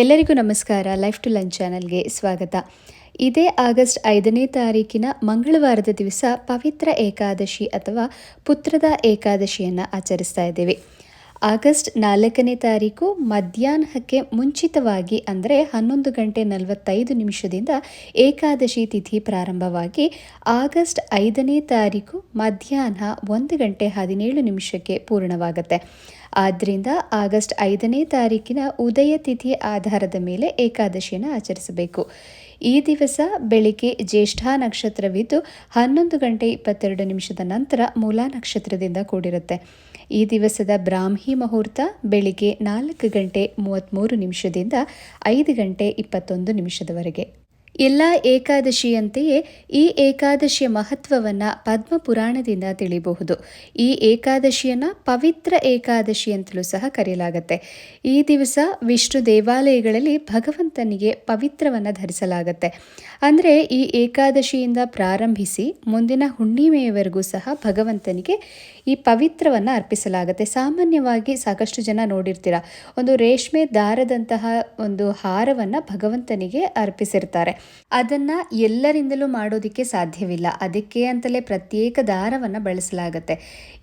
ಎಲ್ಲರಿಗೂ ನಮಸ್ಕಾರ. Life to lunch ಚಾನಲ್ಗೆ ಸ್ವಾಗತ. ಇದೇ ಆಗಸ್ಟ್ ಐದನೇ ತಾರೀಕಿನ ಮಂಗಳವಾರದ ದಿವಸ ಪವಿತ್ರ ಏಕಾದಶಿ ಅಥವಾ ಪುತ್ರದ ಏಕಾದಶಿಯನ್ನು ಆಚರಿಸ್ತಾ ಇದ್ದೇವೆ. ಆಗಸ್ಟ್ ನಾಲ್ಕನೇ ತಾರೀಕು ಮಧ್ಯಾಹ್ನಕ್ಕೆ ಮುಂಚಿತವಾಗಿ ಅಂದರೆ ಹನ್ನೊಂದು ಗಂಟೆ ನಲವತ್ತೈದು ನಿಮಿಷದಿಂದ ಏಕಾದಶಿ ತಿಥಿ ಪ್ರಾರಂಭವಾಗಿ ಆಗಸ್ಟ್ ಐದನೇ ತಾರೀಕು ಮಧ್ಯಾಹ್ನ ಒಂದು ಗಂಟೆ ಹದಿನೇಳು ನಿಮಿಷಕ್ಕೆ ಪೂರ್ಣವಾಗುತ್ತೆ. ಆದ್ದರಿಂದ ಆಗಸ್ಟ್ ಐದನೇ ತಾರೀಕಿನ ಉದಯ ತಿಥಿಯ ಆಧಾರದ ಮೇಲೆ ಏಕಾದಶಿಯನ್ನು ಆಚರಿಸಬೇಕು. ಈ ದಿವಸ ಬೆಳಿಗ್ಗೆ ಜ್ಯೇಷ್ಠ ನಕ್ಷತ್ರವಿದ್ದು ಹನ್ನೊಂದು ಗಂಟೆ ಇಪ್ಪತ್ತೆರಡು ನಿಮಿಷದ ನಂತರ ಮೂಲಾ ನಕ್ಷತ್ರದಿಂದ ಕೂಡಿರುತ್ತೆ. ಈ ದಿವಸದ ಬ್ರಾಹ್ಮಿ ಮುಹೂರ್ತ ಬೆಳಿಗ್ಗೆ ನಾಲ್ಕು ಗಂಟೆ ಮೂವತ್ತ್ಮೂರು ನಿಮಿಷದಿಂದ ಐದು ಗಂಟೆ ಇಪ್ಪತ್ತೊಂದು ನಿಮಿಷದವರೆಗೆ. ಎಲ್ಲ ಏಕಾದಶಿಯಂತೆಯೇ ಈ ಏಕಾದಶಿಯ ಮಹತ್ವವನ್ನು ಪದ್ಮ ಪುರಾಣದಿಂದ ತಿಳಿಯಬಹುದು ಈ ಏಕಾದಶಿಯನ್ನು ಪವಿತ್ರ ಏಕಾದಶಿ ಅಂತಲೂ ಸಹ ಕರೆಯಲಾಗುತ್ತೆ. ಈ ದಿವಸ ವಿಷ್ಣು ದೇವಾಲಯಗಳಲ್ಲಿ ಭಗವಂತನಿಗೆ ಪವಿತ್ರವನ್ನು ಧರಿಸಲಾಗುತ್ತೆ. ಅಂದರೆ ಈ ಏಕಾದಶಿಯಿಂದ ಪ್ರಾರಂಭಿಸಿ ಮುಂದಿನ ಹುಣ್ಣಿಮೆಯವರೆಗೂ ಸಹ ಭಗವಂತನಿಗೆ ಈ ಪವಿತ್ರವನ್ನು ಅರ್ಪಿಸಲಾಗುತ್ತೆ. ಸಾಮಾನ್ಯವಾಗಿ ಸಾಕಷ್ಟು ಜನ ನೋಡಿರ್ತೀರ, ಒಂದು ರೇಷ್ಮೆ ದಾರದಂತಹ ಒಂದು ಹಾರವನ್ನು ಭಗವಂತನಿಗೆ ಅರ್ಪಿಸಿರ್ತಾರೆ. ಅದನ್ನು ಎಲ್ಲರಿಂದಲೂ ಮಾಡೋದಕ್ಕೆ ಸಾಧ್ಯವಿಲ್ಲ. ಅದಕ್ಕೆ ಅಂತಲೇ ಪ್ರತ್ಯೇಕ ದಾರವನ್ನು ಬಳಸಲಾಗತ್ತೆ.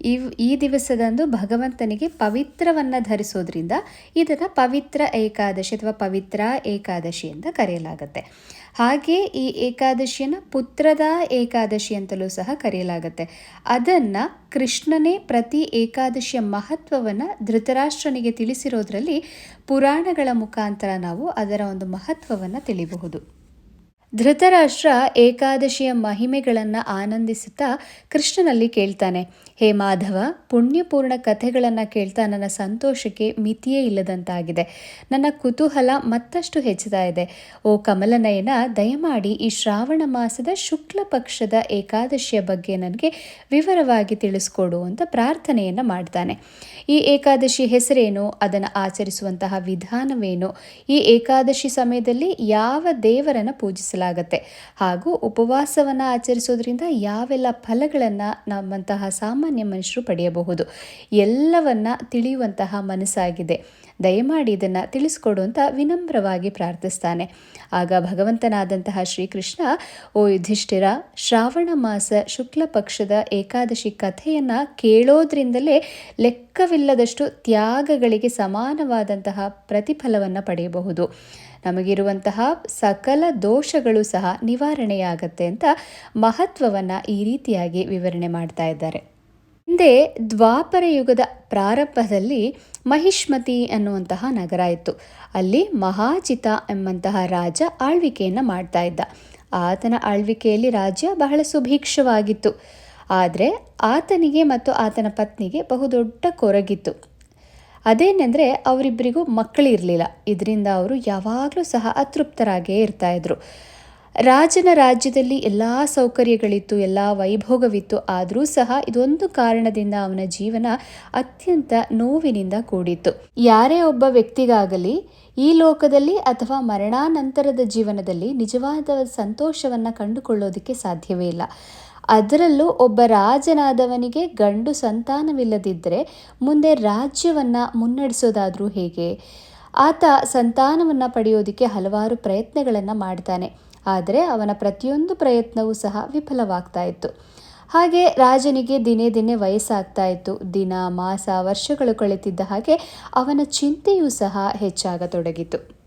ಇವ್, ಈ ದಿವಸದಂದು ಭಗವಂತನಿಗೆ ಪವಿತ್ರವನ್ನು ಧರಿಸೋದ್ರಿಂದ ಇದನ್ನು ಪವಿತ್ರ ಏಕಾದಶಿ ಅಥವಾ ಪವಿತ್ರ ಏಕಾದಶಿ ಅಂತ ಕರೆಯಲಾಗುತ್ತೆ. ಹಾಗೆ ಈ ಏಕಾದಶಿಯನ್ನು ಪುತ್ರದ ಏಕಾದಶಿ ಅಂತಲೂ ಸಹ ಕರೆಯಲಾಗುತ್ತೆ. ಅದನ್ನು ಕೃಷ್ಣನೇ ಪ್ರತಿ ಏಕಾದಶಿಯ ಮಹತ್ವವನ್ನು ಧೃತರಾಷ್ಟ್ರನಿಗೆ ತಿಳಿಸಿರೋದ್ರಲ್ಲಿ ಪುರಾಣಗಳ ಮುಖಾಂತರ ನಾವು ಅದರ ಒಂದು ಮಹತ್ವವನ್ನು ತಿಳಿಬಹುದು. ಧೃತರಾಷ್ಟ್ರ ಏಕಾದಶಿಯ ಮಹಿಮೆಗಳನ್ನು ಆನಂದಿಸುತ್ತಾ ಕೃಷ್ಣನಲ್ಲಿ ಕೇಳ್ತಾನೆ, ಹೇ ಮಾಧವ, ಪುಣ್ಯಪೂರ್ಣ ಕಥೆಗಳನ್ನು ಕೇಳ್ತಾ ನನ್ನ ಸಂತೋಷಕ್ಕೆ ಮಿತಿಯೇ ಇಲ್ಲದಂತಾಗಿದೆ. ನನ್ನ ಕುತೂಹಲ ಮತ್ತಷ್ಟು ಹೆಚ್ಚುತ್ತಾ ಇದೆ. ಓ ಕಮಲನಯನ, ದಯಮಾಡಿ ಈ ಶ್ರಾವಣ ಮಾಸದ ಶುಕ್ಲ ಪಕ್ಷದ ಏಕಾದಶಿಯ ಬಗ್ಗೆ ನನಗೆ ವಿವರವಾಗಿ ತಿಳಿಸ್ಕೊಡು ಅಂತ ಪ್ರಾರ್ಥನೆಯನ್ನು ಮಾಡ್ತಾನೆ. ಈ ಏಕಾದಶಿ ಹೆಸರೇನು? ಅದನ್ನು ಆಚರಿಸುವಂತಹ ವಿಧಾನವೇನು? ಈ ಏಕಾದಶಿ ಸಮಯದಲ್ಲಿ ಯಾವ ದೇವರನ್ನು ಪೂಜಿಸಲಾಗುತ್ತೆ ಹಾಗೂ ಉಪವಾಸವನ್ನು ಆಚರಿಸೋದ್ರಿಂದ ಯಾವೆಲ್ಲ ಫಲಗಳನ್ನು ನಮ್ಮಂತಹ ಸಾಮಾನ್ಯ ಮನುಷ್ಯರು ಪಡೆಯಬಹುದು. ಎಲ್ಲವನ್ನ ತಿಳಿಯುವಂತಹ ಮನಸ್ಸಾಗಿದೆ. ದಯಮಾಡಿ ಇದನ್ನು ತಿಳಿಸ್ಕೊಡು ವಿನಮ್ರವಾಗಿ ಪ್ರಾರ್ಥಿಸ್ತಾನೆ. ಆಗ ಭಗವಂತನಾದಂತಹ ಶ್ರೀಕೃಷ್ಣ, ಓ ಯುಧಿಷ್ಠಿರ, ಶ್ರಾವಣ ಮಾಸ ಶುಕ್ಲ ಪಕ್ಷದ ಏಕಾದಶಿ ಕಥೆಯನ್ನು ಕೇಳೋದ್ರಿಂದಲೇ ಲೆಕ್ಕವಿಲ್ಲದಷ್ಟು ತ್ಯಾಗಗಳಿಗೆ ಸಮಾನವಾದಂತಹ ಪ್ರತಿಫಲವನ್ನು ಪಡೆಯಬಹುದು. ನಮಗಿರುವಂತಹ ಸಕಲ ದೋಷಗಳು ಸಹ ನಿವಾರಣೆಯಾಗತ್ತೆ ಅಂತ ಮಹತ್ವವನ್ನು ಈ ರೀತಿಯಾಗಿ ವಿವರಣೆ ಮಾಡ್ತಾ ಇದ್ದಾರೆ. ಹಿಂದೆ ದ್ವಾಪರ ಯುಗದ ಪ್ರಾರಂಭದಲ್ಲಿ ಮಹಿಷ್ಮತಿ ಅನ್ನುವಂತಹ ನಗರ ಇತ್ತು. ಅಲ್ಲಿ ಮಹಾಚಿತ ಎಂಬಂತಹ ರಾಜ ಆಳ್ವಿಕೆಯನ್ನು ಮಾಡ್ತಾ ಇದ್ದ. ಆತನ ಆಳ್ವಿಕೆಯಲ್ಲಿ ರಾಜ್ಯ ಬಹಳ ಸುಭೀಕ್ಷವಾಗಿತ್ತು. ಆದರೆ ಆತನಿಗೆ ಮತ್ತು ಆತನ ಪತ್ನಿಗೆ ಬಹುದೊಡ್ಡ ಕೊರಗಿತ್ತು. ಅದೇನೆಂದರೆ ಅವರಿಬ್ಬರಿಗೂ ಮಕ್ಕಳಿರಲಿಲ್ಲ ಇದರಿಂದ ಅವರು ಯಾವಾಗಲೂ ಸಹ ಅತೃಪ್ತರಾಗೇ ಇರ್ತಾಯಿದ್ರು ರಾಜನ ರಾಜ್ಯದಲ್ಲಿ ಎಲ್ಲ ಸೌಕರ್ಯಗಳಿತ್ತು, ಎಲ್ಲ ವೈಭೋಗವಿತ್ತು. ಆದರೂ ಸಹ ಇದೊಂದು ಕಾರಣದಿಂದ ಅವನ ಜೀವನ ಅತ್ಯಂತ ನೋವಿನಿಂದ ಕೂಡಿತ್ತು. ಯಾರೇ ಒಬ್ಬ ವ್ಯಕ್ತಿಗಾಗಲಿ, ಈ ಲೋಕದಲ್ಲಿ ಅಥವಾ ಮರಣಾನಂತರದ ಜೀವನದಲ್ಲಿ ನಿಜವಾದ ಸಂತೋಷವನ್ನು ಕಂಡುಕೊಳ್ಳೋದಕ್ಕೆ ಸಾಧ್ಯವೇ ಇಲ್ಲ. ಅದರಲ್ಲೂ ಒಬ್ಬ ರಾಜನಾದವನಿಗೆ ಗಂಡು ಸಂತಾನವಿಲ್ಲದಿದ್ದರೆ ಮುಂದೆ ರಾಜ್ಯವನ್ನು ಮುನ್ನಡೆಸೋದಾದರೂ ಹೇಗೆ? ಆತ ಸಂತಾನವನ್ನು ಪಡೆಯೋದಕ್ಕೆ ಹಲವಾರು ಪ್ರಯತ್ನಗಳನ್ನು ಮಾಡ್ತಾನೆ. ಆದರೆ ಅವನ ಪ್ರತಿಯೊಂದು ಪ್ರಯತ್ನವೂ ಸಹ ವಿಫಲವಾಗ್ತಾ ಇತ್ತು ಹಾಗೆ ರಾಜನಿಗೆ ದಿನೇ ದಿನೇ ವಯಸ್ಸಾಗ್ತಾ ಇತ್ತು ದಿನ, ಮಾಸ, ವರ್ಷಗಳು ಕಳೆತಿದ್ದ ಹಾಗೆ ಅವನ ಚಿಂತೆಯೂ ಸಹ ಹೆಚ್ಚಾಗತೊಡಗಿತು.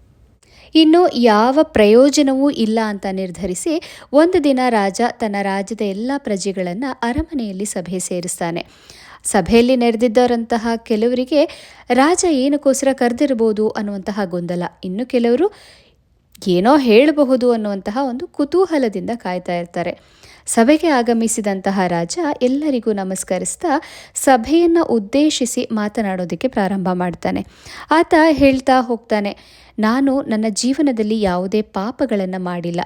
ಇನ್ನು ಯಾವ ಪ್ರಯೋಜನವೂ ಇಲ್ಲ ಅಂತ ನಿರ್ಧರಿಸಿ ಒಂದು ದಿನ ರಾಜ ತನ್ನ ರಾಜ್ಯದ ಎಲ್ಲ ಪ್ರಜೆಗಳನ್ನು ಅರಮನೆಯಲ್ಲಿ ಸಭೆ ಸೇರಿಸ್ತಾನೆ. ಸಭೆಯಲ್ಲಿ ನೆರೆದಿದ್ದರಂತಹ ಕೆಲವರಿಗೆ ರಾಜ ಏನಕ್ಕೋಸ್ಕರ ಕರೆದಿರಬಹುದು ಅನ್ನುವಂತಹ ಗೊಂದಲ. ಇನ್ನು ಕೆಲವರು ಏನೋ ಹೇಳಬಹುದು ಅನ್ನುವಂತಹ ಒಂದು ಕುತೂಹಲದಿಂದ ಕಾಯ್ತಾ ಇರ್ತಾರೆ. ಸಭೆಗೆ ಆಗಮಿಸಿದಂತಹ ರಾಜ ಎಲ್ಲರಿಗೂ ನಮಸ್ಕರಿಸ್ತಾ ಸಭೆಯನ್ನು ಉದ್ದೇಶಿಸಿ ಮಾತನಾಡೋದಕ್ಕೆ ಪ್ರಾರಂಭ ಮಾಡ್ತಾನೆ. ಆತ ಹೇಳ್ತಾ ಹೋಗ್ತಾನೆ ನಾನು ನನ್ನ ಜೀವನದಲ್ಲಿ ಯಾವುದೇ ಪಾಪಗಳನ್ನು ಮಾಡಿಲ್ಲ.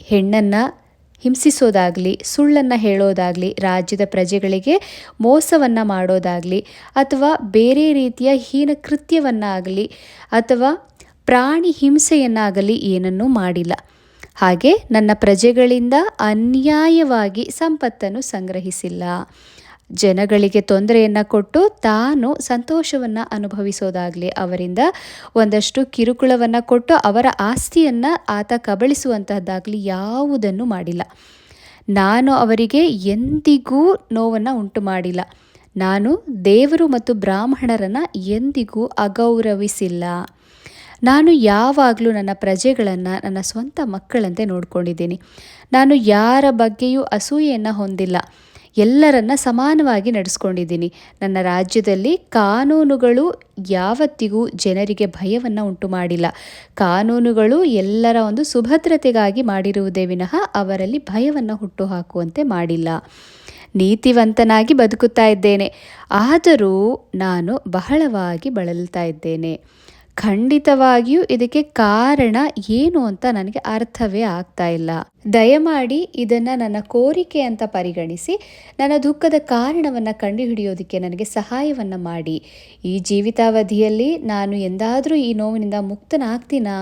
ಹೆಣ್ಣನ್ನು ಹಿಂಸಿಸೋದಾಗಲಿ, ಸುಳ್ಳನ್ನು ಹೇಳೋದಾಗಲಿ, ರಾಜ್ಯದ ಪ್ರಜೆಗಳಿಗೆ ಮೋಸವನ್ನು ಮಾಡೋದಾಗಲಿ, ಅಥವಾ ಬೇರೆ ರೀತಿಯ ಹೀನ ಕೃತ್ಯವನ್ನಾಗಲಿ, ಅಥವಾ ಪ್ರಾಣಿ ಹಿಂಸೆಯನ್ನಾಗಲಿ ಏನನ್ನೂ ಮಾಡಿಲ್ಲ. ಹಾಗೆ ನನ್ನ ಪ್ರಜೆಗಳಿಂದ ಅನ್ಯಾಯವಾಗಿ ಸಂಪತ್ತನ್ನು ಸಂಗ್ರಹಿಸಿಲ್ಲ. ಜನಗಳಿಗೆ ತೊಂದರೆಯನ್ನು ಕೊಟ್ಟು ತಾನು ಸಂತೋಷವನ್ನು ಅನುಭವಿಸೋದಾಗಲಿ, ಅವರಿಂದ ಒಂದಷ್ಟು ಕಿರುಕುಳವನ್ನು ಕೊಟ್ಟು ಅವರ ಆಸ್ತಿಯನ್ನು ಆತ ಕಬಳಿಸುವಂತಹದ್ದಾಗಲಿ ಯಾವುದನ್ನು ಮಾಡಿಲ್ಲ. ನಾನು ಅವರಿಗೆ ಎಂದಿಗೂ ನೋವನ್ನು ಉಂಟು ಮಾಡಿಲ್ಲ ನಾನು ದೇವರು ಮತ್ತು ಬ್ರಾಹ್ಮಣರನ್ನು ಎಂದಿಗೂ ಅಗೌರವಿಸಿಲ್ಲ. ನಾನು ಯಾವಾಗಲೂ ನನ್ನ ಪ್ರಜೆಗಳನ್ನು, ನನ್ನ ಸ್ವಂತ ಮಕ್ಕಳಂತೆ ನೋಡ್ಕೊಂಡಿದ್ದೀನಿ. ನಾನು ಯಾರ ಬಗ್ಗೆಯೂ ಅಸೂಯೆಯನ್ನು ಹೊಂದಿಲ್ಲ. ಎಲ್ಲರನ್ನ ಸಮಾನವಾಗಿ ನಡೆಸ್ಕೊಂಡಿದ್ದೀನಿ. ನನ್ನ ರಾಜ್ಯದಲ್ಲಿ ಕಾನೂನುಗಳು ಯಾವತ್ತಿಗೂ ಜನರಿಗೆ ಭಯವನ್ನು ಉಂಟು ಮಾಡಿಲ್ಲ ಕಾನೂನುಗಳು ಎಲ್ಲರ ಒಂದು ಸುಭದ್ರತೆಗಾಗಿ ಮಾಡಿರುವುದೇ ವಿನಃ ಅವರಲ್ಲಿ ಭಯವನ್ನು ಹುಟ್ಟು ಹಾಕುವಂತೆ ಮಾಡಿಲ್ಲ. ನೀತಿವಂತನಾಗಿ ಬದುಕುತ್ತಾ ಇದ್ದೇನೆ. ಆದರೂ ನಾನು ಬಹಳವಾಗಿ ಬಳಲ್ತಾ ಇದ್ದೇನೆ. ಖಂಡಿತವಾಗಿಯೂ ಇದಕ್ಕೆ ಕಾರಣ ಏನು ಅಂತ ನನಗೆ ಅರ್ಥವೇ ಆಗ್ತಾ ಇಲ್ಲ. ದಯಮಾಡಿ ಇದನ್ನು ನನ್ನ ಕೋರಿಕೆ ಅಂತ ಪರಿಗಣಿಸಿ ನನ್ನ ದುಃಖದ ಕಾರಣವನ್ನು ಕಂಡುಹಿಡಿಯೋದಕ್ಕೆ ನನಗೆ ಸಹಾಯವನ್ನು ಮಾಡಿ. ಈ ಜೀವಿತಾವಧಿಯಲ್ಲಿ ನಾನು ಎಂದಾದರೂ ಈ ನೋವಿನಿಂದ ಮುಕ್ತನಾಗ್ತೀನಾ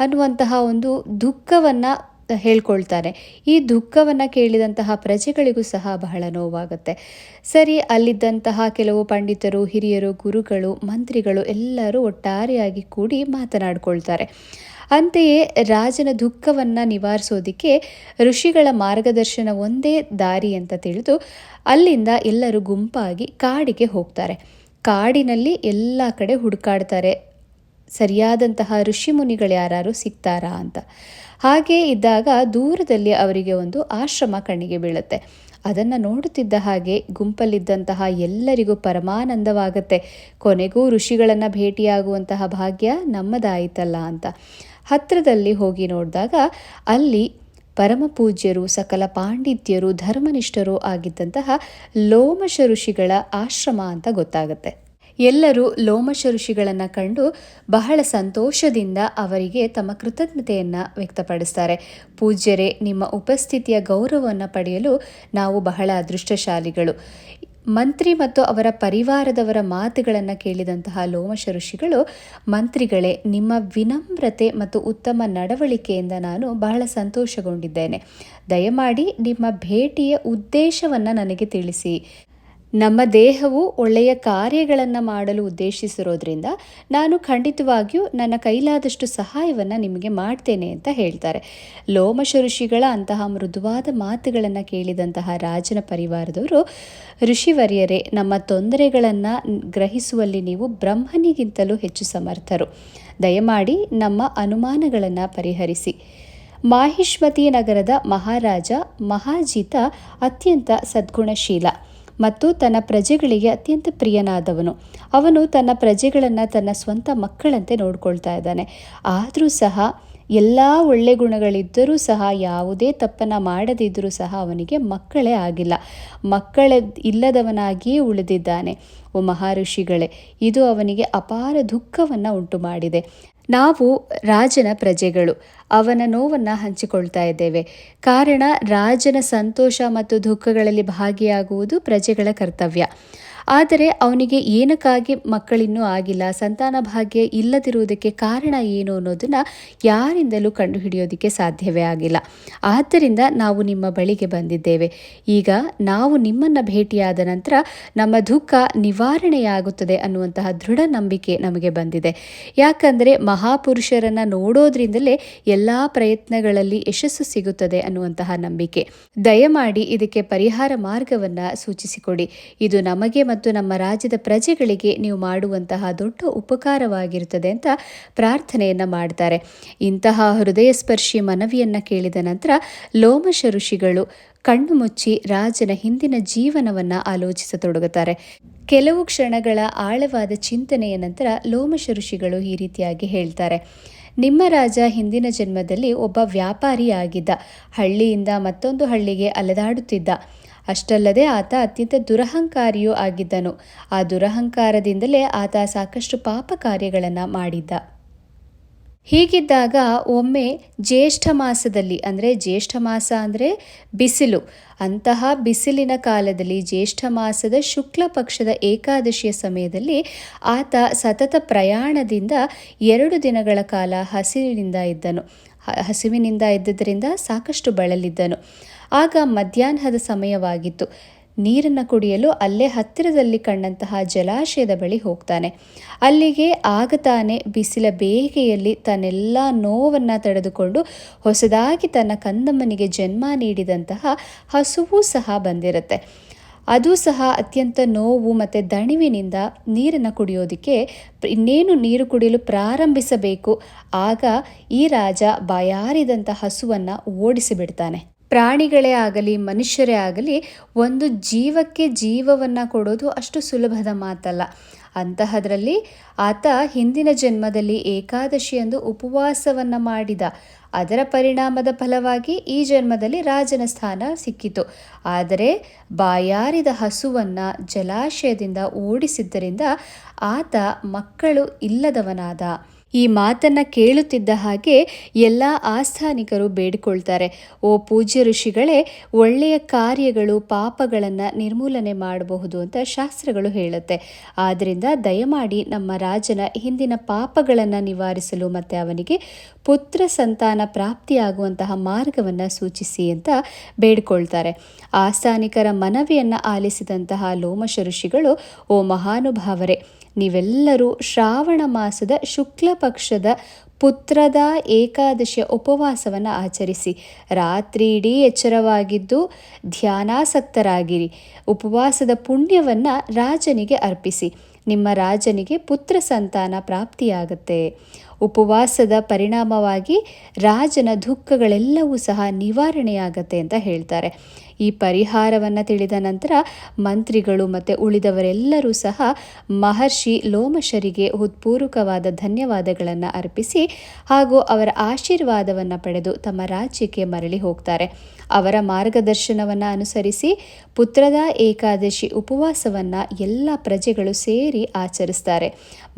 ಅನ್ನುವಂತಹ ಒಂದು ದುಃಖವನ್ನು ಹೇಳ್ಕೊಳ್ತಾರೆ. ಈ ದುಃಖವನ್ನು ಕೇಳಿದಂತಹ ಪ್ರಜೆಗಳಿಗೂ ಸಹ ಬಹಳ ನೋವಾಗುತ್ತೆ. ಸರಿ, ಅಲ್ಲಿದ್ದಂತಹ ಕೆಲವು ಪಂಡಿತರು, ಹಿರಿಯರು, ಗುರುಗಳು, ಮಂತ್ರಿಗಳು ಎಲ್ಲರೂ ಒಟ್ಟಾರೆಯಾಗಿ ಕೂಡಿ ಮಾತನಾಡಿಕೊಳ್ತಾರೆ. ಅಂತೆಯೇ ರಾಜನ ದುಃಖವನ್ನು ನಿವಾರಿಸೋದಕ್ಕೆ ಋಷಿಗಳ ಮಾರ್ಗದರ್ಶನ ಒಂದೇ ದಾರಿ ಅಂತ ತಿಳಿದು ಅಲ್ಲಿಂದ ಎಲ್ಲರೂ ಗುಂಪಾಗಿ ಕಾಡಿಗೆ ಹೋಗ್ತಾರೆ. ಕಾಡಿನಲ್ಲಿ ಎಲ್ಲ ಕಡೆ ಹುಡುಕಾಡ್ತಾರೆ. ಸರಿಯಾದಂತಹ ಋಷಿ ಮುನಿಗಳು ಯಾರು ಸಿಗ್ತಾರಾ ಅಂತ. ಹಾಗೆ ಇದ್ದಾಗ ದೂರದಲ್ಲಿ ಅವರಿಗೆ ಒಂದು ಆಶ್ರಮ ಕಣ್ಣಿಗೆ ಬೀಳುತ್ತೆ. ಅದನ್ನು ನೋಡುತ್ತಿದ್ದ ಹಾಗೆ ಗುಂಪಲ್ಲಿದ್ದಂತಹ ಎಲ್ಲರಿಗೂ ಪರಮಾನಂದವಾಗುತ್ತೆ. ಕೊನೆಗೂ ಋಷಿಗಳನ್ನು ಭೇಟಿಯಾಗುವಂತಹ ಭಾಗ್ಯ ನಮ್ಮದಾಯಿತಲ್ಲ ಅಂತ. ಹತ್ತಿರದಲ್ಲಿ ಹೋಗಿ ನೋಡಿದಾಗ ಅಲ್ಲಿ ಪರಮ ಪೂಜ್ಯರು, ಸಕಲ ಪಾಂಡಿತ್ಯರು, ಧರ್ಮನಿಷ್ಠರು ಆಗಿದ್ದಂತಹ ಲೋಮಶ ಋಷಿಗಳ ಆಶ್ರಮ ಅಂತ ಗೊತ್ತಾಗುತ್ತೆ. ಎಲ್ಲರೂ ಲೋಮಶ ಋಷಿಗಳನ್ನು ಕಂಡು ಬಹಳ ಸಂತೋಷದಿಂದ ಅವರಿಗೆ ತಮ್ಮ ಕೃತಜ್ಞತೆಯನ್ನು ವ್ಯಕ್ತಪಡಿಸ್ತಾರೆ. ಪೂಜ್ಯರೇ, ನಿಮ್ಮ ಉಪಸ್ಥಿತಿಯ ಗೌರವವನ್ನು ಪಡೆಯಲು ನಾವು ಬಹಳ ಅದೃಷ್ಟಶಾಲಿಗಳು. ಮಂತ್ರಿ ಮತ್ತು ಅವರ ಪರಿವಾರದವರ ಮಾತುಗಳನ್ನು ಕೇಳಿದಂತಹ ಲೋಮಶ ಋಷಿಗಳು ಮಂತ್ರಿಗಳೇ, ನಿಮ್ಮ ವಿನಮ್ರತೆ ಮತ್ತು ಉತ್ತಮ ನಡವಳಿಕೆಯಿಂದ ನಾನು ಬಹಳ ಸಂತೋಷಗೊಂಡಿದ್ದೇನೆ. ದಯಮಾಡಿ ನಿಮ್ಮ ಭೇಟಿಯ ಉದ್ದೇಶವನ್ನು ನನಗೆ ತಿಳಿಸಿ. ನಮ್ಮ ದೇಹವು ಒಳ್ಳೆಯ ಕಾರ್ಯಗಳನ್ನು ಮಾಡಲು ಉದ್ದೇಶಿಸಿರೋದ್ರಿಂದ ನಾನು ಖಂಡಿತವಾಗಿಯೂ ನನ್ನ ಕೈಲಾದಷ್ಟು ಸಹಾಯವನ್ನು ನಿಮಗೆ ಮಾಡ್ತೇನೆ ಅಂತ ಹೇಳ್ತಾರೆ. ಲೋಮಶ ಋಷಿಗಳ ಅಂತಹ ಮೃದುವಾದ ಮಾತುಗಳನ್ನು ಕೇಳಿದಂತಹ ರಾಜನ ಪರಿವಾರದವರು, ಋಷಿವರ್ಯರೇ, ನಮ್ಮ ತೊಂದರೆಗಳನ್ನು ಗ್ರಹಿಸುವಲ್ಲಿ ನೀವು ಬ್ರಹ್ಮನಿಗಿಂತಲೂ ಹೆಚ್ಚು ಸಮರ್ಥರು. ದಯಮಾಡಿ ನಮ್ಮ ಅನುಮಾನಗಳನ್ನು ಪರಿಹರಿಸಿ. ಮಾಹಿಷ್ಮತಿ ನಗರದ ಮಹಾರಾಜ ಮಹಾಜಿತ ಅತ್ಯಂತ ಸದ್ಗುಣಶೀಲ. ಮತ್ತು ತನ್ನ ಪ್ರಜೆಗಳಿಗೆ ಅತ್ಯಂತ ಪ್ರಿಯನಾದವನು. ಅವನು ತನ್ನ ಪ್ರಜೆಗಳನ್ನು ತನ್ನ ಸ್ವಂತ ಮಕ್ಕಳಂತೆ ನೋಡ್ಕೊಳ್ತಾ ಇದ್ದಾನೆ. ಆದರೂ ಸಹ ಎಲ್ಲ ಒಳ್ಳೆ ಗುಣಗಳಿದ್ದರೂ ಸಹ, ಯಾವುದೇ ತಪ್ಪನ್ನು ಮಾಡದಿದ್ದರೂ ಸಹ ಅವನಿಗೆ ಮಕ್ಕಳೇ ಆಗಿಲ್ಲ. ಮಕ್ಕಳ ಇಲ್ಲದವನಾಗಿಯೇ ಉಳಿದಿದ್ದಾನೆ. ಓ ಮಹರ್ಷಿಗಳೇ, ಇದು ಅವನಿಗೆ ಅಪಾರ ದುಃಖವನ್ನು ಉಂಟು ಮಾಡಿದೆ ನಾವು ರಾಜನ ಪ್ರಜೆಗಳು. ಅವನ ನೋವನ್ನು ಹಂಚಿಕೊಳ್ತಾ ಇದ್ದೇವೆ. ಕಾರಣ ರಾಜನ ಸಂತೋಷ ಮತ್ತು ದುಃಖಗಳಲ್ಲಿ ಭಾಗಿಯಾಗುವುದು ಪ್ರಜೆಗಳ ಕರ್ತವ್ಯ. ಆದರೆ ಅವನಿಗೆ ಏನಕ್ಕಾಗಿ ಮಕ್ಕಳಿನ್ನೂ ಆಗಿಲ್ಲ, ಸಂತಾನ ಭಾಗ್ಯ ಇಲ್ಲದಿರುವುದಕ್ಕೆ ಕಾರಣ ಏನು ಅನ್ನೋದನ್ನು ಯಾರಿಂದಲೂ ಕಂಡುಹಿಡಿಯೋದಕ್ಕೆ ಸಾಧ್ಯವೇ ಆಗಿಲ್ಲ. ಆದ್ದರಿಂದ ನಾವು ನಿಮ್ಮ ಬಳಿಗೆ ಬಂದಿದ್ದೇವೆ. ಈಗ ನಾವು ನಿಮ್ಮನ್ನು ಭೇಟಿಯಾದ ನಂತರ ನಮ್ಮ ದುಃಖ ನಿವಾರಣೆಯಾಗುತ್ತದೆ ಅನ್ನುವಂತಹ ದೃಢ ನಂಬಿಕೆ ನಮಗೆ ಬಂದಿದೆ. ಯಾಕಂದರೆ ಮಹಾಪುರುಷರನ್ನು ನೋಡೋದ್ರಿಂದಲೇ ಎಲ್ಲ ಪ್ರಯತ್ನಗಳಲ್ಲಿ ಯಶಸ್ಸು ಸಿಗುತ್ತದೆ ಅನ್ನುವಂತಹ ನಂಬಿಕೆ. ದಯಮಾಡಿ ಇದಕ್ಕೆ ಪರಿಹಾರ ಮಾರ್ಗವನ್ನು ಸೂಚಿಸಿಕೊಡಿ. ಇದು ನಮಗೆ ಮತ್ತು ನಮ್ಮ ರಾಜ್ಯದ ಪ್ರಜೆಗಳಿಗೆ ನೀವು ಮಾಡುವಂತಹ ದೊಡ್ಡ ಉಪಕಾರವಾಗಿರುತ್ತದೆ ಅಂತ ಪ್ರಾರ್ಥನೆಯನ್ನು ಮಾಡ್ತಾರೆ. ಇಂತಹ ಹೃದಯ ಸ್ಪರ್ಶಿ ಮನವಿಯನ್ನು ಕೇಳಿದ ನಂತರ ಲೋಮಶ ಋಷಿಗಳು ಕಣ್ಣು ಮುಚ್ಚಿ ರಾಜನ ಹಿಂದಿನ ಜೀವನವನ್ನು ಆಲೋಚಿಸತೊಡಗುತ್ತಾರೆ ಕೆಲವು ಕ್ಷಣಗಳ ಆಳವಾದ ಚಿಂತನೆಯ ನಂತರ ಲೋಮಶ ಋಷಿಗಳು ಈ ರೀತಿಯಾಗಿ ಹೇಳ್ತಾರೆ. ನಿಮ್ಮ ರಾಜ ಹಿಂದಿನ ಜನ್ಮದಲ್ಲಿ ಒಬ್ಬ ವ್ಯಾಪಾರಿಯಾಗಿದ್ದ, ಹಳ್ಳಿಯಿಂದ ಮತ್ತೊಂದು ಹಳ್ಳಿಗೆ ಅಲೆದಾಡುತ್ತಿದ್ದ. ಅಷ್ಟಲ್ಲದೆ ಆತ ಅತ್ಯಂತ ದುರಹಂಕಾರಿಯೂ ಆಗಿದ್ದನು. ಆ ದುರಹಂಕಾರದಿಂದಲೇ ಆತ ಸಾಕಷ್ಟು ಪಾಪ ಕಾರ್ಯಗಳನ್ನು ಮಾಡಿದ್ದ. ಹೀಗಿದ್ದಾಗ ಒಮ್ಮೆ ಜ್ಯೇಷ್ಠ ಮಾಸದಲ್ಲಿ, ಅಂದರೆ ಜ್ಯೇಷ್ಠ ಮಾಸ ಅಂದರೆ ಬಿಸಿಲು, ಅಂತಹ ಬಿಸಿಲಿನ ಕಾಲದಲ್ಲಿ ಜ್ಯೇಷ್ಠ ಮಾಸದ ಶುಕ್ಲ ಪಕ್ಷದ ಏಕಾದಶಿಯ ಸಮಯದಲ್ಲಿ ಆತ ಸತತ ಪ್ರಯಾಣದಿಂದ ಎರಡು ದಿನಗಳ ಕಾಲ ಹಸಿವಿನಿಂದ ಇದ್ದನು. ಹಸಿವಿನಿಂದ ಇದ್ದುದರಿಂದ ಸಾಕಷ್ಟು ಬಳಲಿದ್ದನು. ಆಗ ಮಧ್ಯಾಹ್ನದ ಸಮಯವಾಗಿತ್ತು. ನೀರನ್ನು ಕುಡಿಯಲು ಅಲ್ಲೇ ಹತ್ತಿರದಲ್ಲಿ ಕಂಡಂತಹ ಜಲಾಶಯದ ಬಳಿ ಹೋಗ್ತಾನೆ. ಅಲ್ಲಿಗೆ ಆಗ ತಾನೇ ಬಿಸಿಲ ಬೇಗೆಯಲ್ಲಿ ತನ್ನೆಲ್ಲ ನೋವನ್ನು ತಡೆದುಕೊಂಡು ಹೊಸದಾಗಿ ತನ್ನ ಕಂದಮ್ಮನಿಗೆ ಜನ್ಮ ನೀಡಿದಂತಹ ಹಸುವು ಸಹ ಬಂದಿರುತ್ತೆ. ಅದು ಸಹ ಅತ್ಯಂತ ನೋವು ಮತ್ತು ದಣಿವಿನಿಂದ ನೀರನ್ನು ಕುಡಿಯೋದಕ್ಕೆ ಇನ್ನೇನು ನೀರು ಕುಡಿಯಲು ಪ್ರಾರಂಭಿಸಬೇಕು. ಆಗ ಈ ರಾಜ ಬಾಯಾರಿದಂಥ ಹಸುವನ್ನು ಓಡಿಸಿಬಿಡ್ತಾನೆ ಪ್ರಾಣಿಗಳೇ ಆಗಲಿ, ಮನುಷ್ಯರೇ ಆಗಲಿ, ಒಂದು ಜೀವಕ್ಕೆ ಜೀವವನ್ನು ಕೊಡೋದು ಅಷ್ಟು ಸುಲಭದ ಮಾತಲ್ಲ. ಅಂತಹದರಲ್ಲಿ ಆತ ಹಿಂದಿನ ಜನ್ಮದಲ್ಲಿ ಏಕಾದಶಿಯಂದು ಉಪವಾಸವನ್ನು ಮಾಡಿದ. ಅದರ ಪರಿಣಾಮದ ಫಲವಾಗಿ ಈ ಜನ್ಮದಲ್ಲಿ ರಾಜನ ಸ್ಥಾನ ಸಿಕ್ಕಿತು. ಆದರೆ ಬಾಯಾರಿದ ಹಸುವನ್ನು ಜಲಾಶಯದಿಂದ ಓಡಿಸಿದ್ದರಿಂದ ಆತ ಮಕ್ಕಳು ಇಲ್ಲದವನಾದ. ಈ ಮಾತನ್ನು ಕೇಳುತ್ತಿದ್ದ ಹಾಗೆ ಎಲ್ಲ ಆಸ್ಥಾನಿಕರು ಬೇಡಿಕೊಳ್ತಾರೆ. ಓ ಪೂಜ್ಯ ಋಷಿಗಳೇ, ಒಳ್ಳೆಯ ಕಾರ್ಯಗಳು ಪಾಪಗಳನ್ನು ನಿರ್ಮೂಲನೆ ಮಾಡಬಹುದು ಅಂತ ಶಾಸ್ತ್ರಗಳು ಹೇಳುತ್ತೆ. ಆದ್ದರಿಂದ ದಯಮಾಡಿ ನಮ್ಮ ರಾಜನ ಹಿಂದಿನ ಪಾಪಗಳನ್ನು ನಿವಾರಿಸಲು ಮತ್ತು ಅವನಿಗೆ ಪುತ್ರ ಸಂತಾನ ಪ್ರಾಪ್ತಿಯಾಗುವಂತಹ ಮಾರ್ಗವನ್ನು ಸೂಚಿಸಿ ಅಂತ ಬೇಡಿಕೊಳ್ತಾರೆ. ಆಸ್ಥಾನಿಕರ ಮನವಿಯನ್ನು ಆಲಿಸಿದಂತಹ ಲೋಮಶ ಋಷಿಗಳು, ಓ ಮಹಾನುಭಾವರೇ, ನೀವೆಲ್ಲರೂ ಶ್ರಾವಣ ಮಾಸದ ಶುಕ್ಲ ಪಕ್ಷದ ಪುತ್ರದ ಏಕಾದಶಿಯ ಉಪವಾಸವನ್ನು ಆಚರಿಸಿ. ರಾತ್ರಿ ಇಡೀ ಎಚ್ಚರವಾಗಿದ್ದು ಧ್ಯಾನಾಸಕ್ತರಾಗಿರಿ. ಉಪವಾಸದ ಪುಣ್ಯವನ್ನು ರಾಜನಿಗೆ ಅರ್ಪಿಸಿ. ನಿಮ್ಮ ರಾಜನಿಗೆ ಪುತ್ರ ಸಂತಾನ ಪ್ರಾಪ್ತಿಯಾಗುತ್ತೆ. ಉಪವಾಸದ ಪರಿಣಾಮವಾಗಿ ರಾಜನ ದುಃಖಗಳೆಲ್ಲವೂ ಸಹ ನಿವಾರಣೆಯಾಗತ್ತೆ ಅಂತ ಹೇಳ್ತಾರೆ. ಈ ಪರಿಹಾರವನ್ನು ತಿಳಿದ ನಂತರ ಮಂತ್ರಿಗಳು ಮತ್ತು ಉಳಿದವರೆಲ್ಲರೂ ಸಹ ಮಹರ್ಷಿ ಲೋಮಶರಿಗೆ ಹೃತ್ಪೂರ್ವಕವಾದ ಧನ್ಯವಾದಗಳನ್ನು ಅರ್ಪಿಸಿ ಹಾಗೂ ಅವರ ಆಶೀರ್ವಾದವನ್ನು ಪಡೆದು ತಮ್ಮ ರಾಜ್ಯಕ್ಕೆ ಮರಳಿ ಹೋಗ್ತಾರೆ. ಅವರ ಮಾರ್ಗದರ್ಶನವನ್ನು ಅನುಸರಿಸಿ ಪುತ್ರದ ಏಕಾದಶಿ ಉಪವಾಸವನ್ನು ಎಲ್ಲ ಪ್ರಜೆಗಳು ಸೇರಿ ಆಚರಿಸ್ತಾರೆ.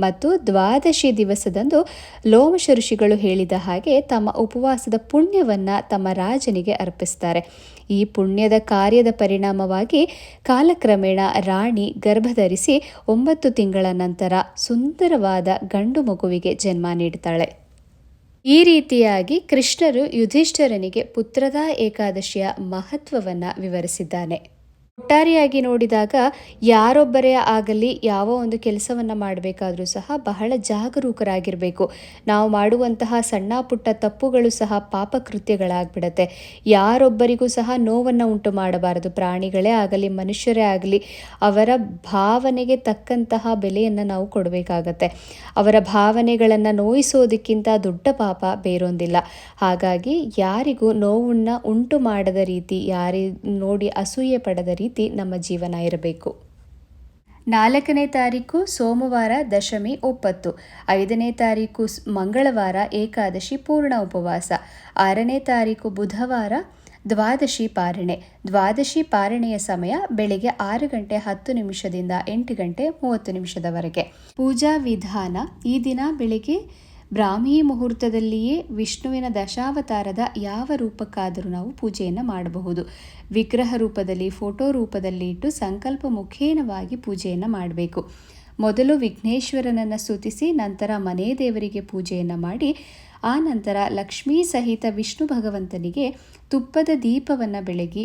ಮತ್ತು ದ್ವಾದಶಿ ದಿವಸದಂದು ಲೋಮಶ ಋಷಿಗಳು ಹೇಳಿದ ಹಾಗೆ ತಮ್ಮ ಉಪವಾಸದ ಪುಣ್ಯವನ್ನು ತಮ್ಮ ರಾಜನಿಗೆ ಅರ್ಪಿಸ್ತಾರೆ. ಈ ಪುಣ್ಯದ ಕಾರ್ಯದ ಪರಿಣಾಮವಾಗಿ ಕಾಲಕ್ರಮೇಣ ರಾಣಿ ಗರ್ಭಧರಿಸಿ ಒಂಬತ್ತು ತಿಂಗಳ ನಂತರ ಸುಂದರವಾದ ಗಂಡು ಮಗುವಿಗೆ ಜನ್ಮ ನೀಡುತ್ತಾಳೆ ಈ ರೀತಿಯಾಗಿ ಕೃಷ್ಣರು ಯುಧಿಷ್ಠರನಿಗೆ ಪುತ್ರದ ಏಕಾದಶಿಯ ಮಹತ್ವವನ್ನು ವಿವರಿಸಿದ್ದಾನೆ. ಒಟ್ಟಾರೆಯಾಗಿ ನೋಡಿದಾಗ ಯಾರೊಬ್ಬರೇ ಆಗಲಿ ಯಾವ ಒಂದು ಕೆಲಸವನ್ನು ಮಾಡಬೇಕಾದ್ರೂ ಸಹ ಬಹಳ ಜಾಗರೂಕರಾಗಿರಬೇಕು. ನಾವು ಮಾಡುವಂತಹ ಸಣ್ಣ ಪುಟ್ಟ ತಪ್ಪುಗಳು ಸಹ ಪಾಪಕೃತ್ಯಗಳಾಗ್ಬಿಡತ್ತೆ ಯಾರೊಬ್ಬರಿಗೂ ಸಹ ನೋವನ್ನು ಉಂಟು ಮಾಡಬಾರದು. ಪ್ರಾಣಿಗಳೇ ಆಗಲಿ, ಮನುಷ್ಯರೇ ಆಗಲಿ, ಅವರ ಭಾವನೆಗೆ ತಕ್ಕಂತಹ ಬೆಲೆಯನ್ನು ನಾವು ಕೊಡಬೇಕಾಗತ್ತೆ. ಅವರ ಭಾವನೆಗಳನ್ನು ನೋಯಿಸೋದಕ್ಕಿಂತ ದೊಡ್ಡ ಪಾಪ ಬೇರೊಂದಿಲ್ಲ. ಹಾಗಾಗಿ ಯಾರಿಗೂ ನೋವನ್ನು ಉಂಟು ಮಾಡದ ರೀತಿ, ಯಾರಿ, ನೋಡಿ ಅಸೂಯೆ ಪಡೆದ ರೀತಿ ನಮ್ಮ ಜೀವನ ಇರಬೇಕು. ನಾಲ್ಕನೇ ತಾರೀಕು ಸೋಮವಾರ ದಶಮಿ ಒಪ್ಪತ್ತು. ಐದನೇ ತಾರೀಕು ಮಂಗಳವಾರ ಏಕಾದಶಿ ಪೂರ್ಣ ಉಪವಾಸ. ಆರನೇ ತಾರೀಕು ಬುಧವಾರ ದ್ವಾದಶಿ ಪಾರಣೆ. ದ್ವಾದಶಿ ಪಾರಣೆಯ ಸಮಯ ಬೆಳಿಗ್ಗೆ ಆರು ಗಂಟೆ ಹತ್ತು ನಿಮಿಷದಿಂದ ಎಂಟು ಗಂಟೆ ಮೂವತ್ತು ನಿಮಿಷದವರೆಗೆ. ಪೂಜಾ ವಿಧಾನ ಈ ದಿನ ಬೆಳಿಗ್ಗೆ ಬ್ರಾಹ್ಮಿ ಮುಹೂರ್ತದಲ್ಲಿಯೇ ವಿಷ್ಣುವಿನ ದಶಾವತಾರದ ಯಾವ ರೂಪಕ್ಕಾದರೂ ನಾವು ಪೂಜೆಯನ್ನು ಮಾಡಬಹುದು. ವಿಗ್ರಹ ರೂಪದಲ್ಲಿ, ಫೋಟೋ ರೂಪದಲ್ಲಿ ಇಟ್ಟು ಸಂಕಲ್ಪ ಮುಖೇನವಾಗಿ ಪೂಜೆಯನ್ನು ಮಾಡಬೇಕು. ಮೊದಲು ವಿಘ್ನೇಶ್ವರನನ್ನು ಸ್ತುತಿಸಿ, ನಂತರ ಮನೆ ದೇವರಿಗೆ ಪೂಜೆಯನ್ನು ಮಾಡಿ, ಆ ನಂತರ ಲಕ್ಷ್ಮೀ ಸಹಿತ ವಿಷ್ಣು ಭಗವಂತನಿಗೆ ತುಪ್ಪದ ದೀಪವನ್ನು ಬೆಳಗಿ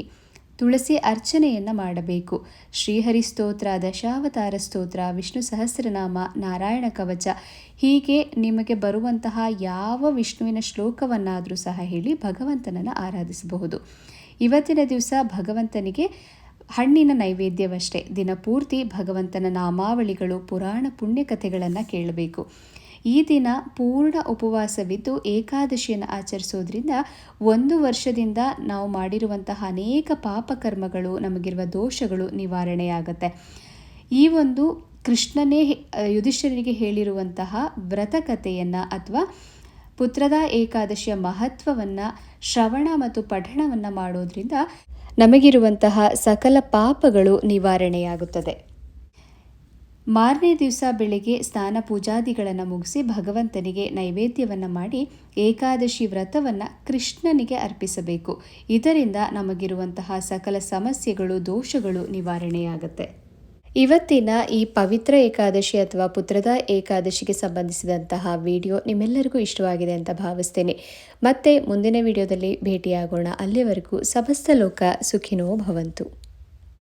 ತುಳಸಿ ಅರ್ಚನೆಯನ್ನು ಮಾಡಬೇಕು. ಶ್ರೀಹರಿ ಸ್ತೋತ್ರ, ದಶಾವತಾರ ಸ್ತೋತ್ರ, ವಿಷ್ಣು ಸಹಸ್ರನಾಮ, ನಾರಾಯಣ ಕವಚ, ಹೀಗೆ ನಿಮಗೆ ಬರುವಂತಹ ಯಾವ ವಿಷ್ಣುವಿನ ಶ್ಲೋಕವನ್ನಾದರೂ ಸಹ ಹೇಳಿ ಭಗವಂತನನ್ನು ಆರಾಧಿಸಬಹುದು. ಇವತ್ತಿನ ದಿವಸ ಭಗವಂತನಿಗೆ ಹಣ್ಣಿನ ನೈವೇದ್ಯವಷ್ಟೇ. ದಿನಪೂರ್ತಿ ಭಗವಂತನ ನಾಮಾವಳಿಗಳು, ಪುರಾಣ ಪುಣ್ಯಕಥೆಗಳನ್ನು ಕೇಳಬೇಕು. ಈ ದಿನ ಪೂರ್ಣ ಉಪವಾಸವಿದ್ದು ಏಕಾದಶಿಯನ್ನು ಆಚರಿಸೋದ್ರಿಂದ ಒಂದು ವರ್ಷದಿಂದ ನಾವು ಮಾಡಿರುವಂತಹ ಅನೇಕ ಪಾಪಕರ್ಮಗಳು ನಮಗಿರುವ ದೋಷಗಳು ನಿವಾರಣೆಯಾಗುತ್ತೆ. ಈ ಒಂದು ಕೃಷ್ಣನೇ ಯುಧಿಷ್ಠರಿಗೆ ಹೇಳಿರುವಂತಹ ವ್ರತಕಥೆಯನ್ನು ಅಥವಾ ಪುತ್ರದ ಏಕಾದಶಿಯ ಮಹತ್ವವನ್ನು, ಶ್ರವಣ ಮತ್ತು ಪಠಣವನ್ನು ಮಾಡೋದ್ರಿಂದ ನಮಗಿರುವಂತಹ ಸಕಲ ಪಾಪಗಳು ನಿವಾರಣೆಯಾಗುತ್ತದೆ. ಮಾರನೇ ದಿವಸ ಬೆಳಿಗ್ಗೆ ಸ್ನಾನ ಪೂಜಾದಿಗಳನ್ನು ಮುಗಿಸಿ ಭಗವಂತನಿಗೆ ನೈವೇದ್ಯವನ್ನು ಮಾಡಿ ಏಕಾದಶಿ ವ್ರತವನ್ನು ಕೃಷ್ಣನಿಗೆ ಅರ್ಪಿಸಬೇಕು. ಇದರಿಂದ ನಮಗಿರುವಂತಹ ಸಕಲ ಸಮಸ್ಯೆಗಳು, ದೋಷಗಳು ನಿವಾರಣೆಯಾಗುತ್ತೆ. ಇವತ್ತಿನ ಈ ಪವಿತ್ರ ಏಕಾದಶಿ ಅಥವಾ ಪುತ್ರದ ಏಕಾದಶಿಗೆ ಸಂಬಂಧಿಸಿದಂತಹ ವಿಡಿಯೋ ನಿಮ್ಮೆಲ್ಲರಿಗೂ ಇಷ್ಟವಾಗಿದೆ ಅಂತ ಭಾವಿಸ್ತೇನೆ. ಮತ್ತೆ ಮುಂದಿನ ವಿಡಿಯೋದಲ್ಲಿ ಭೇಟಿಯಾಗೋಣ. ಅಲ್ಲಿವರೆಗೂ ಸಮಸ್ತ ಲೋಕ ಸುಖಿನೋ ಭವಂತು.